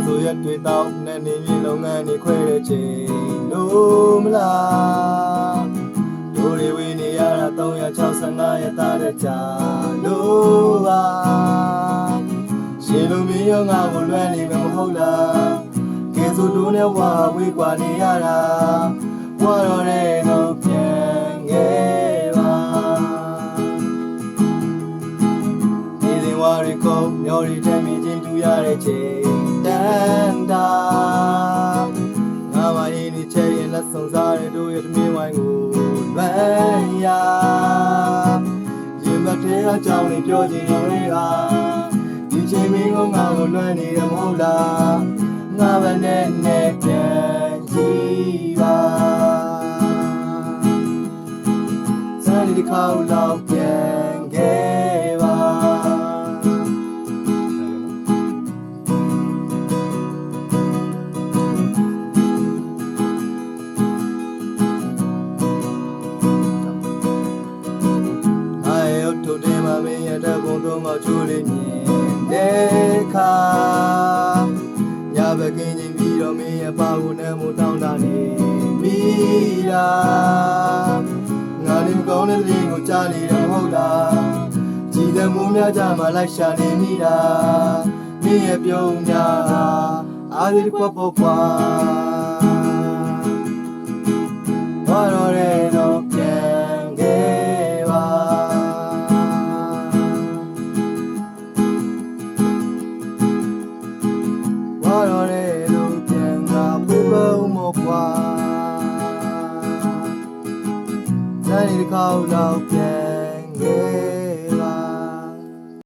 ရက်တွေတောင်းနဲ့နေမြေလုပ်ငန်းတွေခွဲတဲ့ချိန်လို့မလားတို့တွေဝေးနေရတာ365ရက်သားတဲ့ကြာလို့ပါရှင်လူမင်းရောငါကိုလွှဲနေမှာမဟုတ်လားကဲဆိုတို့နဲ့ဝါဝေးกว่าနေရတာဘွားတော်တဲ့တော့ပြန်ခဲ့ပါ ဒီရင်ဝါရီကုန်းမျော်ရီတမ်းမြင်ချင်းတူရတဲ့ချိန်တ န်တာငါမရင်ဒီချဲရင်လက်ဆောင်စားတဲ့တို့ရဲ့တမင်းဝိုင်းကိုလွမ်းရရင်မထဲအကြောင်းလေးပြောချင်တော်လေးဟာဒီချိန်မင်းကငါကိုလွမ်းနေတယ်မဟုတ်လားငါမနဲ့နဲ့ပြန်ကြည့်ပါစမ်းဒီတစ်ခါလောက်ပြန် မမင်းရတဲ့ဘုံသုံးမောက်ချိုးလေးမြင်တဲ့ခါညဘကင်းချင်းပြီးတော့မင်းရဲ့ပါဖို့နဲ့မတောင်းတာနေမိတာငါလေးမကောင်းတဲ့သတင်းကိုကြားနေတယ်မဟုတ်လားကြည်တဲ့မိုးများကြမှာလိုက်ရှာနေမိတာမင်းရဲ့ပြုံးများအားဒီကွက်ပေါ်ကွာဘာလို့လဲ တော့တယ်လို့ပြန်ကပြေပုံမပွားတိုင်းတစ်ခေါက်တော့ပြန်ငယ်